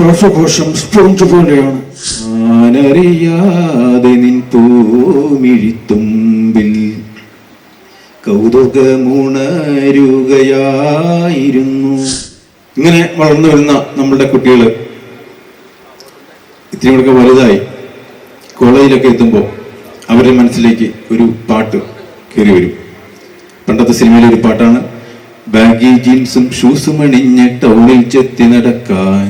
ശ്വാസകോശം സ്പോഞ്ച് പോലെയാണ്. ആനറിയാതെ നിൻ തോമിഴിത്തുമ്പിൽ കൗതുകമുണരുകയായിരുന്നു. ഇങ്ങനെ വളർന്നു വരുന്ന നമ്മളുടെ കുട്ടികൾ ഇത്രയൊക്കെ വലുതായി കോളേജിലൊക്കെ എത്തുമ്പോൾ അവരുടെ മനസ്സിലേക്ക് ഒരു പാട്ട് കയറി വരും. പണ്ടത്തെ സിനിമയിലെ ഒരു പാട്ടാണ് ബാഗി ജീൻസും ഷൂസും അണിഞ്ഞ് ടൗണിൽ ചെത്തി നടക്കാൻ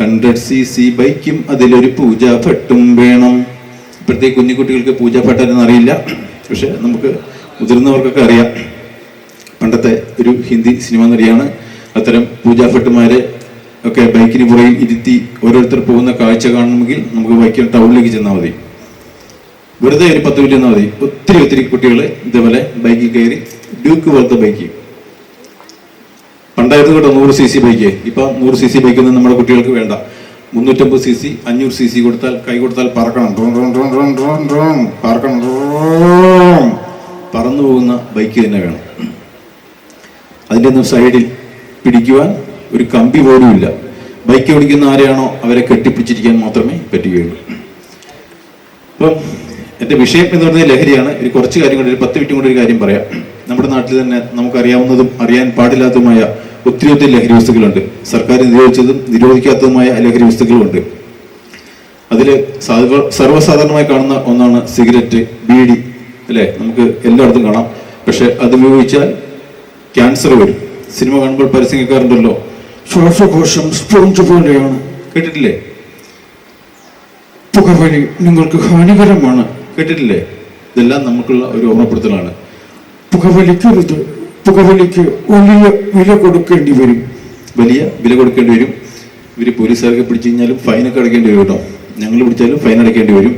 ഹൺഡ്രഡ് സി സി ബൈക്കും അതിലൊരു പൂജാഭട്ടും വേണം. ഇപ്പോഴത്തെ കുഞ്ഞുകുട്ടികൾക്ക് കുട്ടികൾക്ക് പൂജാ ഭട്ടാരെന്ന് അറിയില്ല. പക്ഷെ നമുക്ക് മുതിർന്നവർക്കൊക്കെ അറിയാം. പണ്ടത്തെ ഒരു ഹിന്ദി സിനിമ നടിയാണ്. അത്തരം പൂജാ ഭട്ടുമാരെ ഒക്കെ ബൈക്കിന് പുറകിൽ ഇരുത്തി ഓരോരുത്തർ പോകുന്ന കാഴ്ച കാണണമെങ്കിൽ നമുക്ക് ബൈക്കിൽ ടൗണിലേക്ക് ചെന്നാൽ മതി. വെറുതെ ഒരു പത്ത് മിനിറ്റ് മതി. ഒത്തിരി ഒത്തിരി കുട്ടികൾ ഇതേപോലെ ബൈക്കിൽ കയറി ഡ്യൂക്ക് പോലത്തെ ബൈക്ക് പണ്ടായിരുന്നു കേട്ടോ നൂറ് സി സി ബൈക്ക്. ഇപ്പൊ നൂറ് സി സി ബൈക്കൊന്നും നമ്മുടെ കുട്ടികൾക്ക് വേണ്ട. മുന്നൂറ്റമ്പത് സി സി അഞ്ഞൂറ് സി സി കൊടുത്താൽ കൈ കൊടുത്താൽ പറക്കണം. Drone drone drone drone drone drone. പറക്കണം. Drone. പറന്നു പോകുന്ന ബൈക്ക് തന്നെ വേണം. അതിന്റെ ഒന്നും സൈഡിൽ പിടിക്കുവാൻ ഒരു കമ്പി പോലും ഇല്ല. ബൈക്ക് ഓടിക്കുന്ന ആരെയാണോ അവരെ കെട്ടിപ്പിച്ചിരിക്കാൻ മാത്രമേ പറ്റുകയുള്ളൂ. അപ്പം എന്റെ വിഷയം എന്ന് പറയുന്നത് ലഹരിയാണ്. ഒരു കുറച്ച് കാര്യം കൊണ്ട് ഒരു പത്ത് മിനിറ്റ് കൊണ്ട് ഒരു കാര്യം പറയാം. നമ്മുടെ നാട്ടിൽ തന്നെ നമുക്കറിയാവുന്നതും അറിയാൻ പാടില്ലാത്തതുമായ ഒത്തിരി ഒത്തിരി ലഹരി വസ്തുക്കളുണ്ട്. സർക്കാർ നിരോധിച്ചതും നിരോധിക്കാത്തതുമായ ലഹരി വസ്തുക്കളുണ്ട് അതിൽ സർവ സർവസാധാരണമായി കാണുന്ന ഒന്നാണ് സിഗരറ്റ് ബീഡി അല്ലേ? നമുക്ക് എല്ലായിടത്തും കാണാം. പക്ഷെ അത് ഉപയോഗിച്ചാൽ ക്യാൻസർ വരും. സിനിമ കാണുമ്പോൾ പരസ്യം കേൾക്കാറുണ്ടല്ലോ ശ്വാസകോശം സ്പോഞ്ച് പോലെയാണ്. കേട്ടിട്ടില്ലേ? പുകവലി നിങ്ങൾക്ക് ഹാനികരമാണ്. കേട്ടിട്ടില്ലേ? ഇതെല്ലാം നമുക്കുള്ള ഒരു ഓർമ്മപ്പെടുത്തലാണ്. പുകവലിക്കരുത്. പുകവലിക്ക് വലിയ വില കൊടുക്കേണ്ടി വരും. വലിയ വില കൊടുക്കേണ്ടി വരും. ഇവർ പോലീസുകാർക്ക് പിടിച്ചു കഴിഞ്ഞാലും ഫൈനൊക്കെ അടയ്ക്കേണ്ടി വരും കേട്ടോ. ഞങ്ങൾ പിടിച്ചാലും ഫൈൻ അടയ്ക്കേണ്ടി വരും.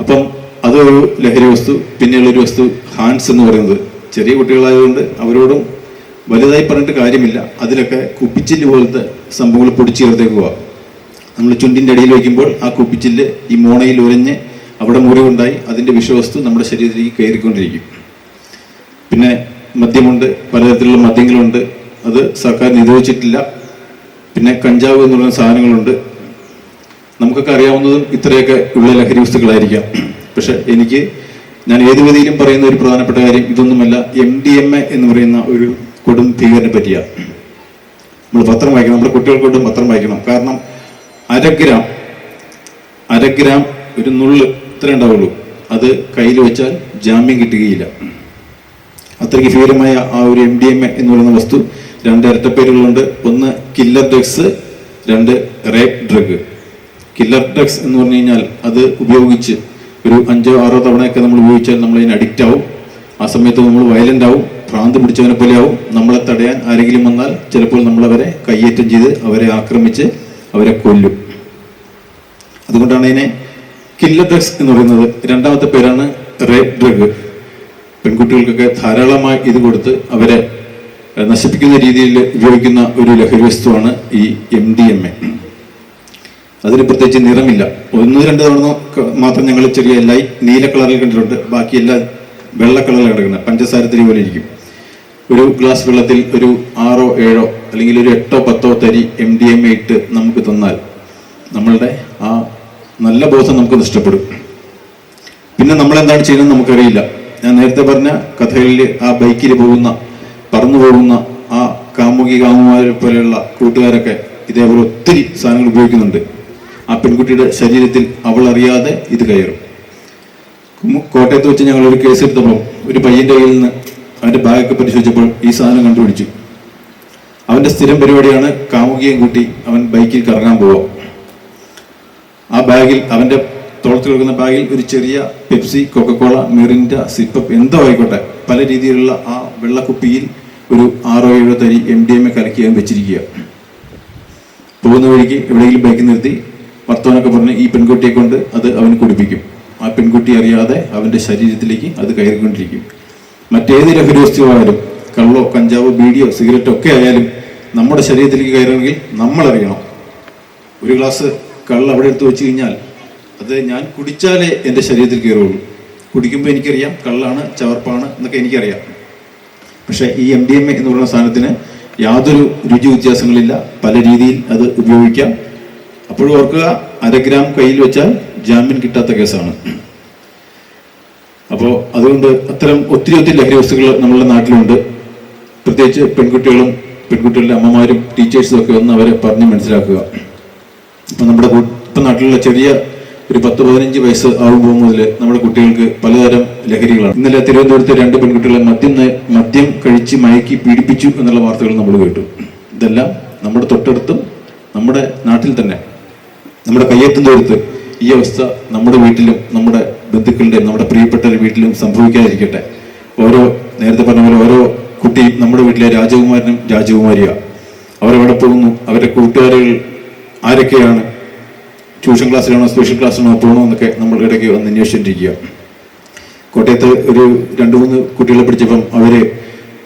അപ്പം അതൊരു ലഹരി വസ്തു പിന്നെയുള്ളൊരു വസ്തു ഹാൻഡ്സ് എന്ന് പറയുന്നത്. ചെറിയ കുട്ടികളായതുകൊണ്ട് അവരോടും വലുതായി പറഞ്ഞിട്ട് കാര്യമില്ല. അതിലൊക്കെ കുപ്പിച്ചില്ല് പോലത്തെ സംഭവങ്ങൾ പൊടിച്ചു ചേർത്തേക്കുക നമ്മൾ ചുണ്ടിന്റെ അടിയിൽ വയ്ക്കുമ്പോൾ ആ കുപ്പിച്ചില്ല് ഈ മോണയിൽ ഉരഞ്ഞ് അവിടെ മുറിവുണ്ടായി. അതിന്റെ വിഷവസ്തു നമ്മുടെ ശരീരത്തിലേക്ക് കയറിക്കൊണ്ടിരിക്കും. പിന്നെ മദ്യമുണ്ട് പലതരത്തിലുള്ള മദ്യങ്ങളുണ്ട്. അത് സർക്കാർ നിരോധിച്ചിട്ടില്ല. പിന്നെ കഞ്ചാവ് എന്ന് പറയുന്ന സാധനങ്ങളുണ്ട്. നമുക്കൊക്കെ അറിയാവുന്നതും ഇത്രയൊക്കെ ഉള്ള ലഹരി വസ്തുക്കളായിരിക്കാം. പക്ഷെ എനിക്ക് ഞാൻ ഏത് വിധിയിലും പറയുന്ന ഒരു പ്രധാനപ്പെട്ട കാര്യം ഇതൊന്നുമല്ല. എം ഡി എം എ എന്ന് പറയുന്ന ഒരു കൊടും ഭീകരനെ പറ്റിയാണ്. നമ്മൾ പത്രം വായിക്കണം. നമ്മൾ കുട്ടികൾക്കൊണ്ടും പത്രം വായിക്കണം. കാരണം അര ഗ്രാം ഗ്രാം ഒരു നുള്ള് ഇത്ര ഉണ്ടാവുള്ളൂ. അത് കയ്യിൽ വെച്ചാൽ ജാമ്യം കിട്ടുകയില്ല. അത്രയ്ക്ക് ഭീകരമായ ആ ഒരു എം ഡി എം എ എന്ന് പറയുന്ന വസ്തു രണ്ട് ഇരട്ടപ്പേരുകളുണ്ട്. ഒന്ന് കില്ലർ ഡ്രഗ്സ് രണ്ട് റേപ്പ് ഡ്രഗ് കില്ലർ ഡ്രഗ്സ് എന്ന് പറഞ്ഞു കഴിഞ്ഞാൽ അത് ഉപയോഗിച്ച് ഒരു അഞ്ചോ ആറോ തവണയൊക്കെ നമ്മൾ ഉപയോഗിച്ചാൽ നമ്മൾ അതിന് അഡിക്റ്റ് ആവും. ആ സമയത്ത് നമ്മൾ വയലന്റ് ആവും ഭ്രാന്ത് പിടിച്ചവനെ പോലെ ആവും. നമ്മളെ തടയാൻ ആരെങ്കിലും വന്നാൽ ചിലപ്പോൾ നമ്മൾ അവരെ കയ്യേറ്റം ചെയ്ത് അവരെ ആക്രമിച്ച് അവരെ കൊല്ലും. അതുകൊണ്ടാണ് ഇതിനെ കില്ലർ ഡ്രഗ്സ് എന്ന് പറയുന്നത്. രണ്ടാമത്തെ പേരാണ് റേപ്പ് ഡ്രഗ് പെൺകുട്ടികൾക്കൊക്കെ ധാരാളമായി ഇത് കൊടുത്ത് അവരെ നശിപ്പിക്കുന്ന രീതിയിൽ ഉപയോഗിക്കുന്ന ഒരു ലഹരി വസ്തുവാണ് ഈ എം ഡി എം എ അതിന് പ്രത്യേകിച്ച് നിറമില്ല. ഒന്ന് രണ്ട് തവണ മാത്രം ഞങ്ങൾ ചെറിയ ലൈറ്റ് നീല കളറിൽ കണ്ടിട്ടുണ്ട്. ബാക്കി എല്ലാ വെള്ള കളറിൽ കിടക്കുന്നത്. പഞ്ചസാരത്തിരി പോലെ ഇരിക്കും. ഒരു ഗ്ലാസ് വെള്ളത്തിൽ ഒരു ആറോ ഏഴോ അല്ലെങ്കിൽ ഒരു എട്ടോ പത്തോ തരി എം ഡി എം എ ഇട്ട് നമുക്ക് തന്നാൽ നമ്മളുടെ ആ നല്ല ബോധം നമുക്ക് നഷ്ടപ്പെടും. പിന്നെ നമ്മൾ എന്താണ് ചെയ്യുന്നത് നമുക്കറിയില്ല. നേരത്തെ പറഞ്ഞ കഥകളിൽ ആ ബൈക്കിൽ പോകുന്ന പറന്നു പോകുന്ന ആ കാമുകി കാമുമാരെ പോലെയുള്ള കൂട്ടുകാരൊക്കെ ഇതേപോലെ ഒത്തിരി സാധനങ്ങൾ ഉപയോഗിക്കുന്നുണ്ട്. ആ പെൺകുട്ടിയുടെ ശരീരത്തിൽ അവൾ അറിയാതെ ഇത് കയറും. കോട്ടയത്ത് വെച്ച് ഞങ്ങൾ ഒരു കേസ് എടുത്തപ്പോൾ ഒരു പയ്യന്റെ കയ്യിൽ നിന്ന് അവന്റെ ബാഗൊക്കെ പരിശോധിച്ചപ്പോൾ ഈ സാധനം കണ്ടുപിടിച്ചു. അവന്റെ സ്ഥിരം പരിപാടിയാണ് കാമുകിയും കൂട്ടി അവൻ ബൈക്കിൽ കറങ്ങാൻ പോവുക. ആ ബാഗിൽ അവന്റെ തോളത്തിൽ കൊടുക്കുന്ന ബാഗിൽ ഒരു ചെറിയ പെപ്സി കൊക്കക്കോള മിറിൻഡ സിപ്പപ്പ് എന്തോ ആയിക്കോട്ടെ. പല രീതിയിലുള്ള ആ വെള്ളക്കുപ്പിയിൽ ഒരു ആറോ ഏഴോ തരി എം ഡി എം എ കലക്കി വെച്ചിരിക്കുക. പോകുന്ന വഴിക്ക് എവിടെയെങ്കിലും ബൈക്ക് നിർത്തി വർത്തമാനൊക്കെ പറഞ്ഞ് ഈ പെൺകുട്ടിയെ കൊണ്ട് അത് അവന് കുടിപ്പിക്കും. ആ പെൺകുട്ടി അറിയാതെ അവന്റെ ശരീരത്തിലേക്ക് അത് കയറിക്കൊണ്ടിരിക്കും. മറ്റേത് ലഹരി വസ്തുവായാലും കള്ളോ കഞ്ചാവോ ബീഡിയോ സിഗരറ്റോ ഒക്കെ ആയാലും നമ്മുടെ ശരീരത്തിലേക്ക് കയറണമെങ്കിൽ നമ്മൾ അറിയണം ഒരു ഗ്ലാസ് കള്ള് അവിടെ എടുത്ത് വെച്ച് കഴിഞ്ഞാൽ അത് ഞാൻ കുടിച്ചാലേ എന്റെ ശരീരത്തിൽ കയറുള്ളൂ കുടിക്കുമ്പോൾ എനിക്കറിയാം കള്ളാണ് ചവർപ്പാണ് എന്നൊക്കെ എനിക്കറിയാം. പക്ഷേ ഈ എം ഡി എം എ എന്ന് പറയുന്ന സാധനത്തിന് യാതൊരു രുചി വ്യത്യാസങ്ങളില്ല. പല രീതിയിൽ അത് ഉപയോഗിക്കാം. അപ്പോഴും ഓർക്കുക അര ഗ്രാം കയ്യിൽ വെച്ചാൽ ജാമ്യം കിട്ടാത്ത കേസാണ്. അപ്പോൾ അതുകൊണ്ട് അത്തരം ഒത്തിരി ഒത്തിരി ലഹരി വസ്തുക്കൾ നമ്മളുടെ നാട്ടിലുണ്ട്. പ്രത്യേകിച്ച് പെൺകുട്ടികളും പെൺകുട്ടികളുടെ അമ്മമാരും ടീച്ചേഴ്സും ഒക്കെ ഒന്ന് അവരെ പറഞ്ഞ് മനസ്സിലാക്കുക. ഇപ്പം നമ്മുടെ ഇപ്പം നാട്ടിലുള്ള ചെറിയ ഒരു പത്ത് പതിനഞ്ച് വയസ്സ് ആകുമ്പോൾ മുതൽ നമ്മുടെ കുട്ടികൾക്ക് പലതരം ലഹരികളാണ്. ഇന്നലെ തിരുവനന്തപുരത്ത് രണ്ട് പെൺകുട്ടികളെ മദ്യം മദ്യം കഴിച്ച് മയക്കി പീഡിപ്പിച്ചു എന്നുള്ള വാർത്തകൾ നമ്മൾ കേട്ടു. ഇതെല്ലാം നമ്മുടെ തൊട്ടടുത്തും നമ്മുടെ നാട്ടിൽ തന്നെ. നമ്മുടെ കയ്യെത്തും ദൂരത്ത് ഈ അവസ്ഥ നമ്മുടെ വീട്ടിലും നമ്മുടെ ബന്ധുക്കളുടെയും നമ്മുടെ പ്രിയപ്പെട്ടവരുടെ വീട്ടിലും സംഭവിക്കാതിരിക്കട്ടെ. ഓരോ നേരത്തെ പറഞ്ഞ പോലെ ഓരോ കുട്ടിയും നമ്മുടെ വീട്ടിലെ രാജകുമാരനും രാജകുമാരിയാണ് അവരെവിടെ പോകുന്നു? അവരുടെ കൂട്ടുകാരികൾ ആരൊക്കെയാണ്? ട്യൂഷൻ ക്ലാസ്സിലാണോ സ്പെഷ്യൽ ക്ലാസ്സിലാണോ പോകണോ എന്നൊക്കെ നമ്മൾ ഇടയ്ക്ക് വന്ന് അന്വേഷിച്ചിരിക്കുക കോട്ടയത്ത് ഒരു രണ്ട് മൂന്ന് കുട്ടികളെ പിടിച്ചപ്പം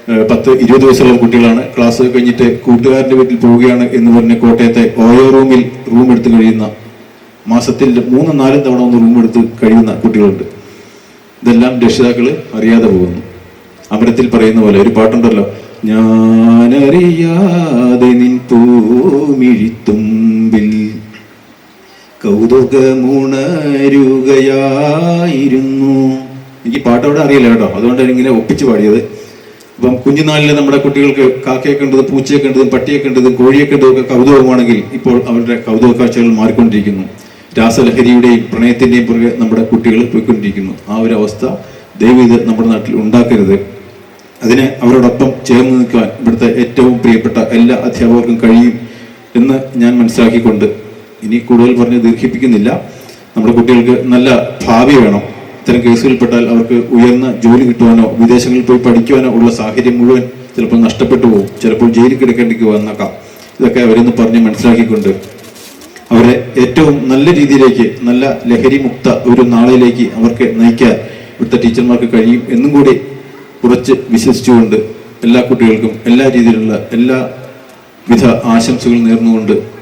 ഏഹ്, പത്ത് ഇരുപത് വയസ്സുള്ള കുട്ടികളാണ്. ക്ലാസ് കഴിഞ്ഞിട്ട് കൂട്ടുകാരന്റെ വീട്ടിൽ പോവുകയാണ് എന്ന് പറഞ്ഞ് കോട്ടയത്തെ ഓയോ റൂമിൽ റൂം എടുത്ത് കഴിയുന്ന മാസത്തിൽ മൂന്നും നാലും തവണ ഒന്ന് റൂം എടുത്ത് കഴിയുന്ന കുട്ടികളുണ്ട്. ഇതെല്ലാം രക്ഷിതാക്കൾ അറിയാതെ പോകുന്നു. അമരത്തിൽ പറയുന്ന പോലെ ഒരു പാട്ടുണ്ടല്ലോ ഞാനറിയാതെ നിൻ പൂമിഴിത്തുമ്പിൽ കൗതുകമുണരുകയായിരുന്നു. എനിക്ക് പാട്ടവിടെ അറിയില്ല കേട്ടോ. അതുകൊണ്ടാണ് ഇങ്ങനെ ഒപ്പിച്ച് പാടിയത്. അപ്പം കുഞ്ഞുനാളിലെ നമ്മുടെ കുട്ടികൾക്ക് കാക്കയെ കണ്ടതും പൂച്ചയെ കണ്ടതും പട്ടിയെ കണ്ടതും കോഴിയെ കണ്ടതും ഒക്കെ കൗതുകമാണെങ്കിൽ ഇപ്പോൾ അവരുടെ കൗതുക കാഴ്ചകൾ മാറിക്കൊണ്ടിരിക്കുന്നു. രാസലഹരിയുടെയും പ്രണയത്തിന്റെയും പുറകെ നമ്മുടെ കുട്ടികൾ പോയിക്കൊണ്ടിരിക്കുന്നു. ആ ഒരു അവസ്ഥ ദൈവം ഇത് നമ്മുടെ നാട്ടിൽ ഉണ്ടാക്കരുത്. അതിന് അവരോടൊപ്പം ചേർന്ന് നിൽക്കാൻ ഇവിടുത്തെ ഏറ്റവും പ്രിയപ്പെട്ട എല്ലാ അധ്യാപകർക്കും കഴിയും എന്ന് ഞാൻ മനസ്സിലാക്കിക്കൊണ്ട് ഇനി കൂടുതൽ പറഞ്ഞ് ദീർഘിപ്പിക്കുന്നില്ല. നമ്മുടെ കുട്ടികൾക്ക് നല്ല ഭാവി വേണം. ഇത്തരം കേസുകളിൽപ്പെട്ടാൽ അവർക്ക് ഉയർന്ന ജോലി കിട്ടുവാനോ വിദേശങ്ങളിൽ പോയി പഠിക്കുവാനോ ഉള്ള സാഹചര്യം മുഴുവൻ ചിലപ്പോൾ നഷ്ടപ്പെട്ടു പോകും. ചിലപ്പോൾ ജയിലിൽ കിടക്കേണ്ടി വന്നേക്കാം. ഇതൊക്കെ അവരൊന്ന് പറഞ്ഞ് മനസ്സിലാക്കിക്കൊണ്ട് അവരെ ഏറ്റവും നല്ല രീതിയിലേക്ക് നല്ല ലഹരി മുക്ത ഒരു നാളിലേക്ക് അവർക്ക് നയിക്കാൻ ഇവിടുത്തെ ടീച്ചർമാർക്ക് കഴിയും എന്നും കൂടി ഉറച്ച് വിശ്വസിച്ചുകൊണ്ട് എല്ലാ കുട്ടികൾക്കും എല്ലാ രീതിയിലുള്ള എല്ലാ വിധ ആശംസകൾ നേർന്നുകൊണ്ട്